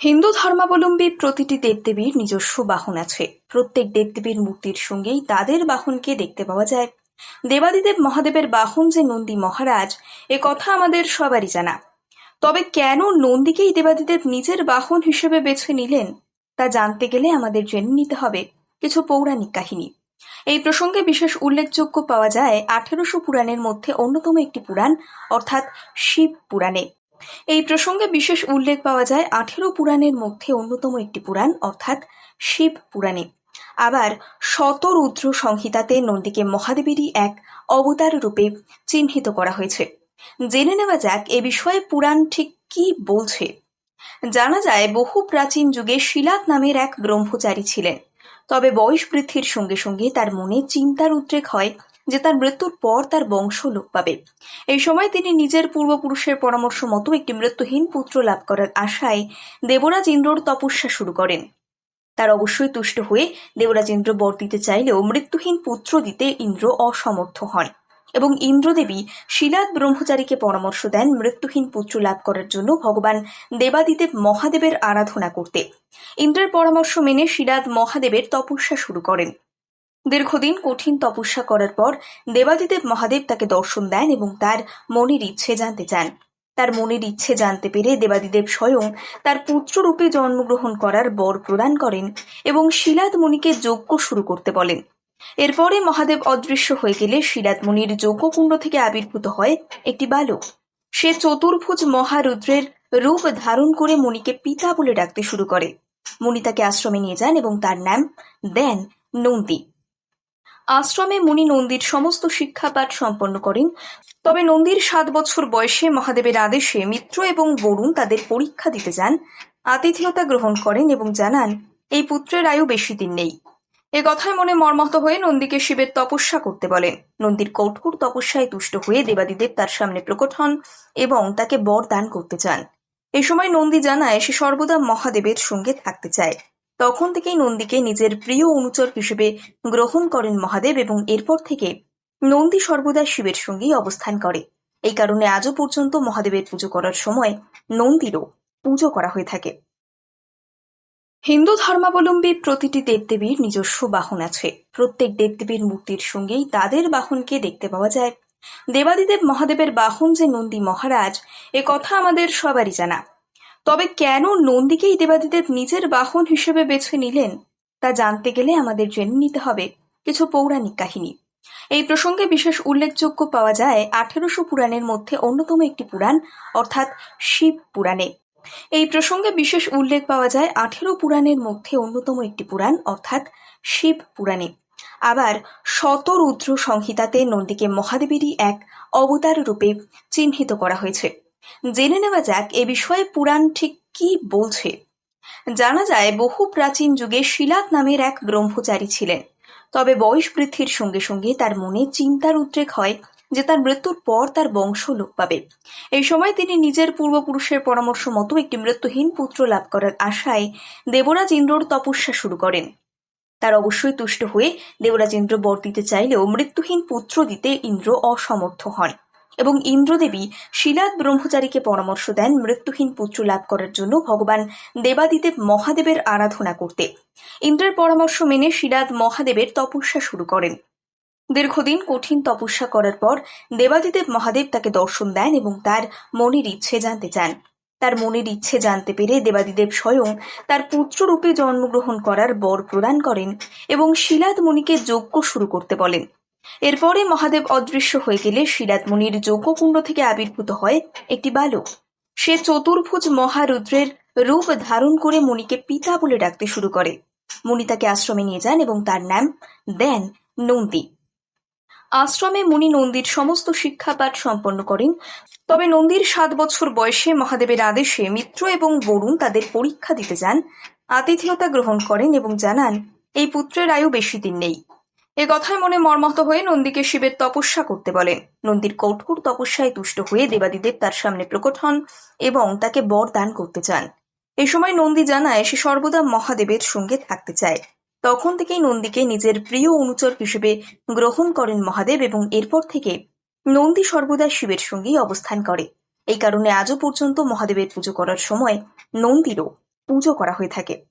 হিন্দু ধর্মাবলম্বী প্রতিটি দেবদেবীর নিজস্ব বাহন আছে। প্রত্যেক দেবদেবীর মূর্তির সঙ্গেই তাদের বাহনকে দেখতে পাওয়া যায়। দেবাদিদেব মহাদেবের বাহন যে নন্দী মহারাজ, এ কথা আমাদের সবারই জানা। তবে কেন নন্দীকেই দেবাদিদেব নিজের বাহন হিসেবে বেছে নিলেন, তা জানতে গেলে আমাদের জেনে নিতে হবে কিছু পৌরাণিক কাহিনী। এই প্রসঙ্গে বিশেষ উল্লেখযোগ্য পাওয়া যায় আঠেরোশো পুরাণের মধ্যে অন্যতম একটি পুরাণ, অর্থাৎ শিব পুরাণে। এই প্রসঙ্গে বিশেষ উল্লেখ পাওয়া যায় আঠেরো পুরাণের মধ্যে অন্যতম একটি পুরাণ, অর্থাৎ শিব পুরাণে। আবার শতরুদ্র সংহিতাতে নন্দীকে মহাদেবেরই এক অবতার রূপে চিহ্নিত করা হয়েছে। জেনে নেওয়া যাক এ বিষয়ে পুরাণ ঠিক কি বলছে। জানা যায় বহু প্রাচীন যুগে শিলাত নামের এক ব্রহ্মচারী ছিলেন। তবে বয়স বৃদ্ধির সঙ্গে সঙ্গে তার মনে চিন্তার উদ্রেক হয় যে তার মৃত্যুর পর তার বংশ লোপ পাবে। এই সময় তিনি নিজের পূর্বপুরুষের পরামর্শ মতো একটি মৃত্যুহীন পুত্র লাভ করার আশায় দেবরাজ ইন্দ্রর তপস্যা শুরু করেন। তার অবশ্যই তুষ্ট হয়ে দেবরাজ ইন্দ্র বর দিতে চাইলেও মৃত্যুহীন পুত্র দিতে ইন্দ্র অসমর্থ হন এবং ইন্দ্রদেবী শিলাদ ব্রহ্মচারীকে পরামর্শ দেন মৃত্যুহীন পুত্র লাভ করার জন্য ভগবান দেবাদিদেব মহাদেবের আরাধনা করতে। ইন্দ্রের পরামর্শ মেনে শিলাদ মহাদেবের তপস্যা শুরু করেন। দীর্ঘদিন কঠিন তপস্যা করার পর দেবাদিদেব মহাদেব তাকে দর্শন দেন এবং তার মনের ইচ্ছে জানতে চান। তার মনের ইচ্ছে জানতে পেরে দেবাদিদেব স্বয়ং তার পুত্ররূপে জন্মগ্রহণ করার বর প্রদান করেন এবং শিলাদ মুনিকে যজ্ঞ শুরু করতে বলেন। এরপরে মহাদেব অদৃশ্য হয়ে গেলে শিলাদ মুনির যজ্ঞকুণ্ড থেকে আবির্ভূত হয় একটি বালক। সে চতুর্ভুজ মহারুদ্রের রূপ ধারণ করে মুনিকে পিতা বলে ডাকতে শুরু করে। মুনি তাকে আশ্রমে নিয়ে যান এবং তার নাম দেন নন্দী। আশ্রমে মুনি নন্দীর সমস্ত শিক্ষাপাঠ সম্পন্ন করেন। তবে নন্দীর সাত বছর বয়সে মহাদেবের আদেশে মিত্র এবং বরুণ তাদের পরীক্ষা দিতে যান, আতিথেয়তা গ্রহণ করেন এবং জানান, এই পুত্রের আয়ু বেশি দিন নেই। এ কথায় মনে মর্মত হয়ে নন্দীকে শিবের তপস্যা করতে বলেন। নন্দীর কঠোর তপস্যায় তুষ্ট হয়ে দেবাদিদেব তার সামনে প্রকট হন এবং তাকে বর দান করতে চান এ সময় নন্দী জানায় সে সর্বদা মহাদেবের সঙ্গে থাকতে চায়। তখন থেকেই নন্দীকে নিজের প্রিয় অনুচর হিসেবে গ্রহণ করেন মহাদেব এবং এরপর থেকে নন্দী সর্বদা শিবের সঙ্গেই অবস্থান করে। এই কারণে আজও পর্যন্ত মহাদেবের পুজো করার সময় নন্দীরও পুজো করা হয়ে থাকে। হিন্দু ধর্মাবলম্বী প্রতিটি দেবদেবীর নিজস্ব বাহন আছে। প্রত্যেক দেবদেবীর মূর্তির সঙ্গেই তাদের বাহনকে দেখতে পাওয়া যায়। দেবাদিদেব মহাদেবের বাহন যে নন্দী মহারাজ, এ কথা আমাদের সবারই জানা। তবে কেন নন্দীকেই দেবাদিদেব নিজের বাহন হিসেবে বেছে নিলেন, তা জানতে গেলে আমাদের জেনে নিতে হবে কিছু পৌরাণিক কাহিনী। এই প্রসঙ্গে বিশেষ উল্লেখযোগ্য পাওয়া যায় আঠেরোশো পুরাণের মধ্যে অন্যতম একটি পুরাণ, অর্থাৎ শিব পুরাণে। এই প্রসঙ্গে বিশেষ উল্লেখ পাওয়া যায় আঠেরো পুরাণের মধ্যে অন্যতম একটি পুরাণ, অর্থাৎ শিব পুরাণে। আবার শতরুদ্র সংহিতাতে নন্দীকে মহাদেবেরই এক অবতার রূপে চিহ্নিত করা হয়েছে। জেনে নেওয়া যাক এ বিষয়ে পুরাণ ঠিক কি বলছে। জানা যায়, বহু প্রাচীন যুগে শিলাত নামের এক ব্রহ্মচারী ছিলেন। তবে বয়স বৃদ্ধির সঙ্গে সঙ্গে তার মনে চিন্তার উদ্রেক হয় যে তার মৃত্যুর পর তার বংশ লোপ পাবে। এই সময় তিনি নিজের পূর্বপুরুষের পরামর্শ মতো একটি মৃত্যুহীন পুত্র লাভ করার আশায় দেবরাজ ইন্দ্রর তপস্যা শুরু করেন। তার অবশ্যই তুষ্ট হয়ে দেবরাজ ইন্দ্র বর দিতে চাইলেও মৃত্যুহীন পুত্র দিতে ইন্দ্র অসমর্থ হন। এবং ইন্দ্রদেবী শিলাদ ব্রহ্মচারীকে পরামর্শ দেন মৃত্যুহীন পুত্র লাভ করার জন্য ভগবান দেবাদিদেব মহাদেবের আরাধনা করতে। ইন্দ্রের পরামর্শ মেনে শিলাদ মহাদেবের তপস্যা শুরু করেন। দীর্ঘদিন কঠিন তপস্যা করার পর দেবাদিদেব মহাদেব তাকে দর্শন দেন এবং তার মনের ইচ্ছে জানতে চান। তার মনের ইচ্ছে জানতে পেরে দেবাদিদেব স্বয়ং তার পুত্ররূপে জন্মগ্রহণ করার বর প্রদান করেন এবং শিলাদ মুনিকে যজ্ঞ শুরু করতে বলেন। এরপরে মহাদেব অদৃশ্য হয়ে গেলে শিলাদ মুনির যজ্ঞকুণ্ড থেকে আবির্ভূত হয় একটি বালক। সে চতুর্ভুজ মহারুদ্রের রূপ ধারণ করে মুনিকে পিতা বলে ডাকতে শুরু করে। মুনি তাকে আশ্রমে নিয়ে যান এবং তার নাম দেন নন্দী। আশ্রমে মুনি নন্দীর সমস্ত শিক্ষাপাঠ সম্পন্ন করেন। তবে নন্দীর সাত বছর বয়সে মহাদেবের আদেশে মিত্র এবং বরুণ তাদের পরীক্ষা দিতে যান, আতিথেয়তা গ্রহণ করেন এবং জানান, এই পুত্রের আয়ু বেশি দিন নেই। এ কথায় মনে মর্মাহত হয়ে নন্দীকে শিবের তপস্যা করতে বলেন নন্দীর কঠোর তপস্যায় তুষ্ট হয়ে দেবাদিদেব তার সামনে প্রকট হন এবং তাকে বর দান করতে চান। এ সময় নন্দী জানায় সে সর্বদা মহাদেবের সঙ্গে থাকতে চায়। তখন থেকেই নন্দীকে নিজের প্রিয় অনুচর হিসেবে গ্রহণ করেন মহাদেব এবং এরপর থেকে নন্দী সর্বদা শিবের সঙ্গেই অবস্থান করে। এই কারণে আজও পর্যন্ত মহাদেবের পুজো করার সময় নন্দীরও পুজো করা হয়ে থাকে।